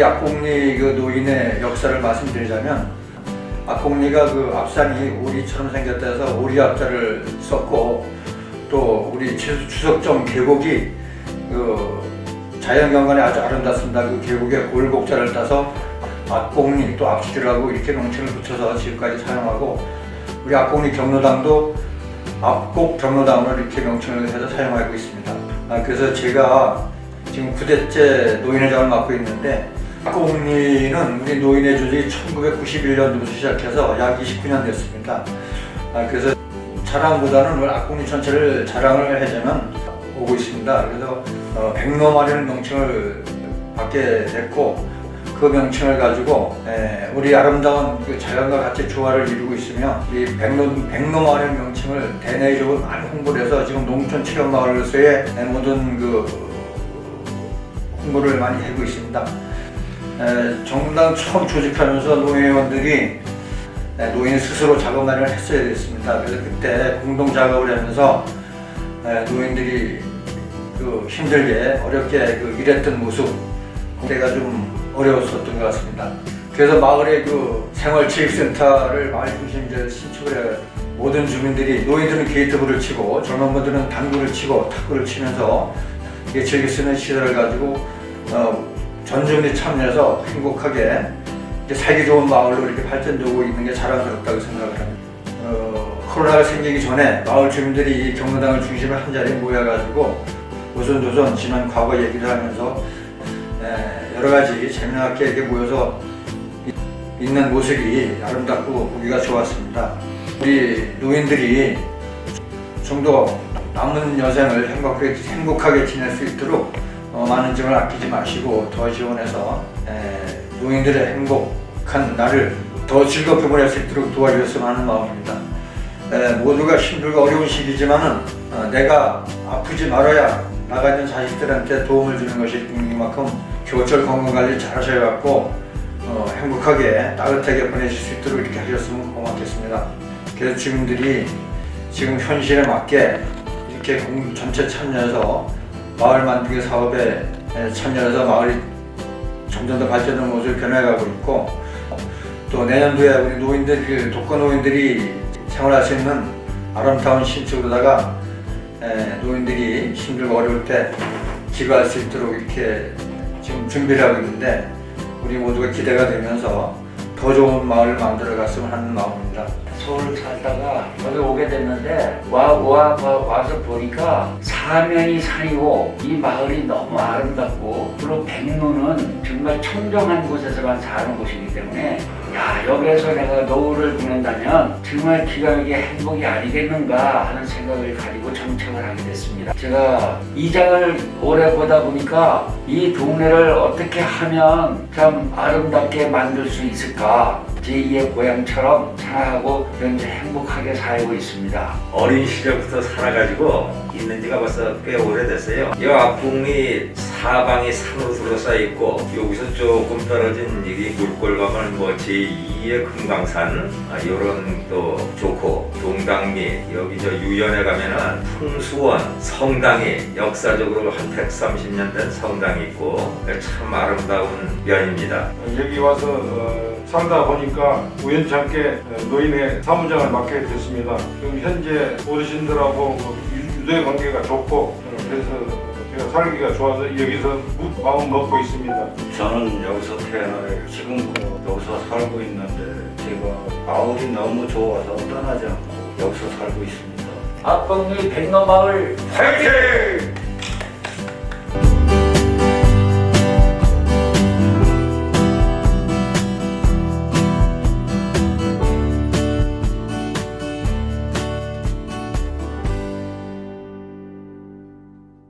우리 악곡리 그 노인의 역사를 말씀드리자면 악곡리가 그 앞산이 오리처럼 생겼다 해서 오리 앞자를 썼고 또 우리 추- 추석점 계곡이 그 자연경관이 아주 아름답습니다. 그 계곡에 골곡자를 따서 악곡리 또 앞지르라고 이렇게 명칭을 붙여서 지금까지 사용하고 우리 악곡리 경로당도 앞곡 경로당으로 이렇게 명칭을 해서 사용하고 있습니다. 아, 그래서 제가 지금 9대째 노인회장을 맡고 있는데 악곡리는 우리 노인의 조직이 1991년도부터 시작해서 약 29년 됐습니다. 아, 그래서 자랑보다는 오늘 악곡리 전체를 자랑을 하자면 오고 있습니다. 그래서 어, 백로마리는 명칭을 받게 됐고 그 명칭을 가지고 에, 우리 아름다운 그 자연과 같이 조화를 이루고 있으며 이 백로 백로마을 명칭을 대내적으로 많이 홍보를 해서 지금 농촌 체험 마을로서의 모든 그 홍보를 많이 하고 있습니다. 에, 정당 처음 조직하면서 노회원들이 에, 노인 스스로 작업 마련을 했어야 됐습니다. 그래서 그때 공동 작업을 하면서 에, 노인들이 그 힘들게 어렵게 그 일했던 모습 그때가 좀 어려웠었던 것 같습니다. 그래서 마을의 그 생활체육센터를 마을 중심지에 신축을 해 모든 주민들이 노인들은 게이트볼을 치고 젊은 분들은 당구를 치고 탁구를 치면서 즐길 수 있는 시설을 가지고 어, 전 주민이 참여해서 행복하게 살기 좋은 마을로 이렇게 발전되고 있는 게 자랑스럽다고 생각을 합니다. 어, 코로나가 생기기 전에 마을 주민들이 이 경로당을 중심으로 한 자리에 모여가지고 오손도손 지난 과거 얘기를 하면서 에, 여러 가지 재미나게 이렇게 모여서 이- 있는 모습이 아름답고 보기가 좋았습니다. 우리 노인들이 좀 더 남은 여생을 행복하게, 행복하게 지낼 수 있도록 어, 많은 점을 아끼지 마시고 더 지원해서 에, 노인들의 행복한 날을 더 즐겁게 보낼 수 있도록 도와주셨으면 하는 마음입니다. 에, 모두가 힘들고 어려운 시기지만은 어, 내가 아프지 말아야 나가 있는 자식들한테 도움을 주는 것이 국민만큼 겨울철 건강관리 잘 하셔갖고 어, 행복하게 따뜻하게 보내실 수 있도록 이렇게 하셨으면 고맙겠습니다. 그래서 주민들이 지금 현실에 맞게 이렇게 공 전체 참여해서 마을 만들기 사업에 에, 참여해서 마을이 점점 더 발전하는 모습을 변해가고 있고 또 내년도에 우리 노인들 그 독거 노인들이 생활할 수 있는 아름다운 신축으로다가 에, 노인들이 힘들고 어려울 때 기거할 수 있도록 이렇게 지금 준비를 하고 있는데 우리 모두가 기대가 되면서 더 좋은 마을을 만들어 갔으면 하는 마음입니다. 서울 살다가 여기 오게 됐는데 와, 와, 와, 와서 보니까 사면이 산이고 이 마을이 너무 아름답고 그리고 백로는 정말 청정한 곳에서만 사는 곳이기 때문에 야 여기에서 내가 노후를 보낸다면 정말 기가 막히게 행복이 아니겠는가 하는 생각을 가지고 정착을 하게 됐습니다. 제가 이장을 오래 보다 보니까 이 동네를 어떻게 하면 참 아름답게 만들 수 있을까 제2의 고향처럼 생각하고 현재 행복하게 살고 있습니다. 어린 시절부터 살아가지고 있는 지가 벌써 꽤 오래됐어요. 이 앞궁이 사방이 산으로 둘러싸여 있고 여기서 조금 떨어진 여기 물골 가면 뭐 제2의 금강산 아, 이런 또 좋고 동당리 여기 저 유연에 가면은 풍수원 성당이 역사적으로 한 130년 된 성당이 있고 참 아름다운 면입니다. 여기 와서 어, 살다 보니까 우연찮게 어, 노인의 사무장을 맡게 됐습니다. 지금 현재 어르신들하고 뭐 유- 유대 관계가 좋고 어, 그래서 제가 살기가 좋아서 여기서 무- 마음 먹고 있습니다. 저는 여기서 태어나요. 지금 그 여기서 살고 있는데 제가 마을이 너무 좋아서 떠나지 않고 여기서 살고 있습니다. 앞봉리 백로마을 화이팅!